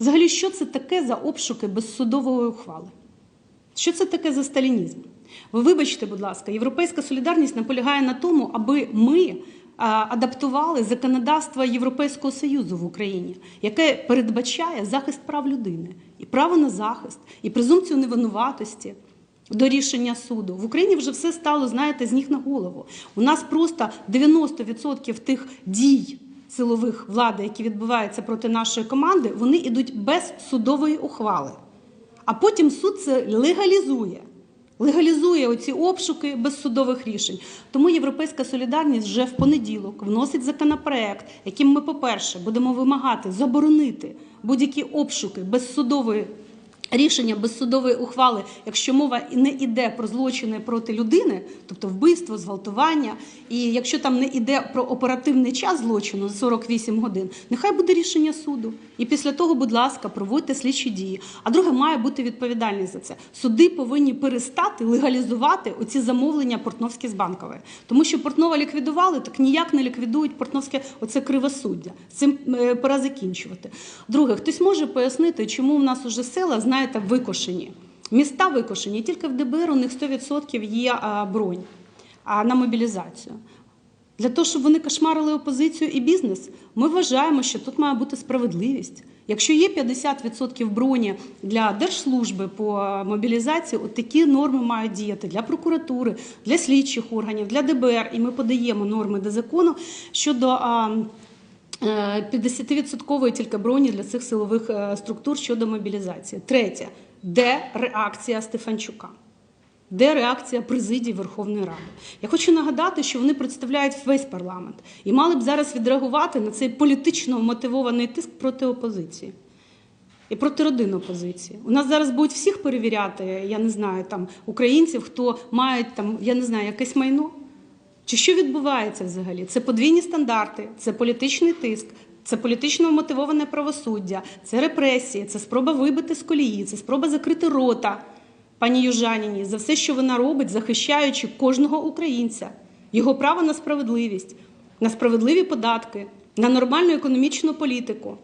Взагалі, що це таке за обшуки без судової ухвали? Що це таке за сталінізм? Ви вибачте, будь ласка, Європейська солідарність наполягає на тому, аби ми адаптували законодавство Європейського Союзу в Україні, яке передбачає захист прав людини, і право на захист, і презумпцію невинуватості до рішення суду. В Україні вже все стало, знаєте, з ніг на голову. У нас просто 90% тих дій силових влади, які відбуваються проти нашої команди, вони йдуть без судової ухвали. А потім суд це легалізує. Легалізує оці обшуки без судових рішень. Тому Європейська солідарність вже в понеділок вносить законопроект, яким ми, по-перше, будемо вимагати заборонити будь-які обшуки без судової рішення, без судової ухвали, якщо мова не йде про злочини проти людини, тобто вбивство, зґвалтування, і якщо там не йде про оперативний час злочину 48 годин, нехай буде рішення суду. І після того, будь ласка, проводьте слідчі дії. А друге, має бути відповідальність за це. Суди повинні перестати легалізувати оці замовлення Портновські з банкової. Тому що Портнова ліквідували, так ніяк не ліквідують Портновське оце кривосуддя. З Цим е, пора закінчувати. Друге, хтось може пояснити, чому в нас уже села, знаєте, викошені. Міста викошені, тільки в ДБР у них 100% є бронь на мобілізацію. Для того, щоб вони кошмарили опозицію і бізнес, ми вважаємо, що тут має бути справедливість. Якщо є 50% броні для держслужби по мобілізації, от такі норми мають діяти для прокуратури, для слідчих органів, для ДБР. І ми подаємо норми до закону щодо. А, е, 50% тільки броні для цих силових е, структур щодо мобілізації. Третє, де реакція Стефанчука? Де реакція президії Верховної Ради? Я хочу нагадати, що вони представляють весь парламент і мали б зараз відреагувати на цей політично мотивований тиск проти опозиції і проти родин опозиції. У нас зараз будуть всіх перевіряти, я не знаю, там українців, хто мають там, я не знаю, якесь майно. Чи що відбувається взагалі? Це подвійні стандарти, це політичний тиск, це політично мотивоване правосуддя, це репресії, це спроба вибити з колії, це спроба закрити рота пані Южаніній за все, що вона робить, захищаючи кожного українця, його право на справедливість, на справедливі податки, на нормальну економічну політику.